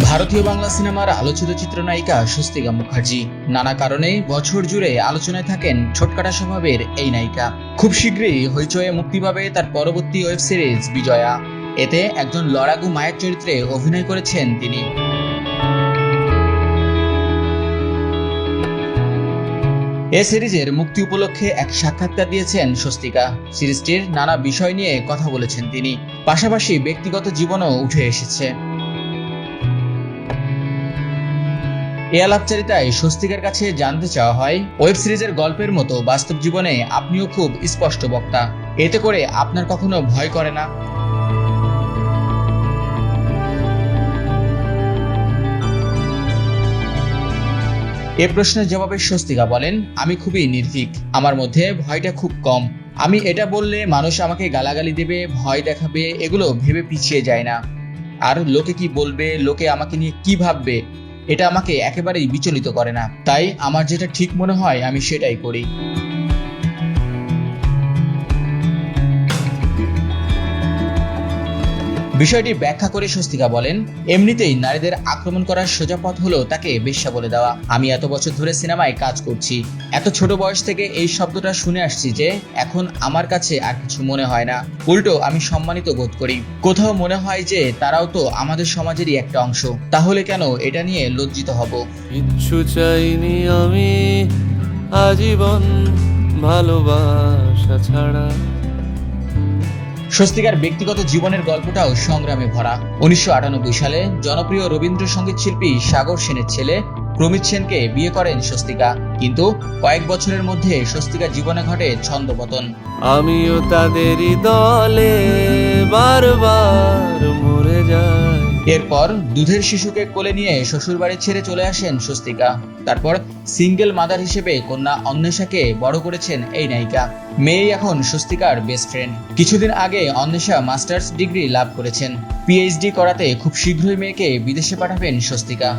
ভারতীয় বাংলা সিনেমার আলোচিত চিত্রনায়িকা স্বস্তিকা মুখার্জি। নানা কারণে বছর জুড়ে আলোচনায় থাকেন ছোটকাটা স্বভাবের এই নায়িকা। খুব শীঘ্রই হইচয়ে মুক্তি পাবে তার পরবর্তী ওয়েব সিরিজ, বিজয়া। এতে একজন লড়াকু মায়ের চরিত্রে অভিনয় করেছেন তিনি। এ সিরিজের মুক্তি উপলক্ষে এক সাক্ষাৎকার দিয়েছেন স্বস্তিকা। সিরিজটির নানা বিষয় নিয়ে কথা বলেছেন তিনি। পাশাপাশি ব্যক্তিগত জীবনও উঠে এসেছে। এ আলাপচারিতায় স্বস্তিকার কাছে জানতে চাওয়া হয়, ওয়েব সিরিজের গল্পের মতো বাস্তব জীবনে আপনিও খুব স্পষ্ট বক্তা। এতে করে আপনার কখনো ভয় করে না। এ প্রশ্নের জবাবে স্বস্তিকা বলেন, আমি খুবই নির্ভীক। আমার মধ্যে ভয়টা খুব কম। আমি এটা বললে মানুষ আমাকে গালাগালি দেবে, ভয় দেখাবে, এগুলো ভেবে পিছিয়ে যায় না। আর লোকে কি বলবে, লোকে আমাকে নিয়ে কি ভাববে এটা আমাকে একেবারেই বিচলিত করে না। তাই আমার যেটা ঠিক মনে হয়, আমি সেটাই করি। বিষয়টি ব্যাখ্যা করে স্বস্তিকা বলেন, এমনিতেই নারীদের আক্রমণ করার সোজা পথ হলো তাকে বেশ্যা বলে দেওয়া। আমি এত বছর ধরে সিনেমায় কাজ করছি। এত ছোট বয়স থেকে এই শব্দটা শুনে আসছি যে এখন আমার কাছে আর কিছু মনে হয় না। উল্টো, আমি সম্মানিত বোধ করি। কোথাও মনে হয় যে তারাও তো আমাদের সমাজেরই একটা অংশ। তাহলে কেন এটা নিয়ে লজ্জিত হব? কিচ্ছু চাইনি আমি, আজীবন ভালোবাসা ছাড়া। স্বস্তিকার ব্যক্তিগত জীবনের গল্পটাও সংগ্রামে ভরা। উনিশশো আটানব্বই সালে জনপ্রিয় রবীন্দ্রসঙ্গীত শিল্পী সাগর সেনের ছেলে প্রমিত সেনকে বিয়ে করেন স্বস্তিকা। কিন্তু কয়েক বছরের মধ্যে স্বস্তিকা জীবনে ঘটে ছন্দপতন আমিও তাদেরই দলে বারবার এরপর দুধের শিশুকে কোলে নিয়ে শ্বশুরবাড়ি ছেড়ে চলে আসেন স্বস্তিকা। তারপর সিঙ্গেল মাদার হিসেবে কন্যা অন্বেষাকে বড় করেছেন এই নায়িকা। মেয়ে এখন স্বস্তিকার বেস্ট ফ্রেন্ড কিছুদিন আগে অন্বেষা মাস্টার্স ডিগ্রি লাভ করেছেন। পিএইচডি করাতে খুব শীঘ্রই মেয়েকে বিদেশে পাঠাবেন স্বস্তিকা।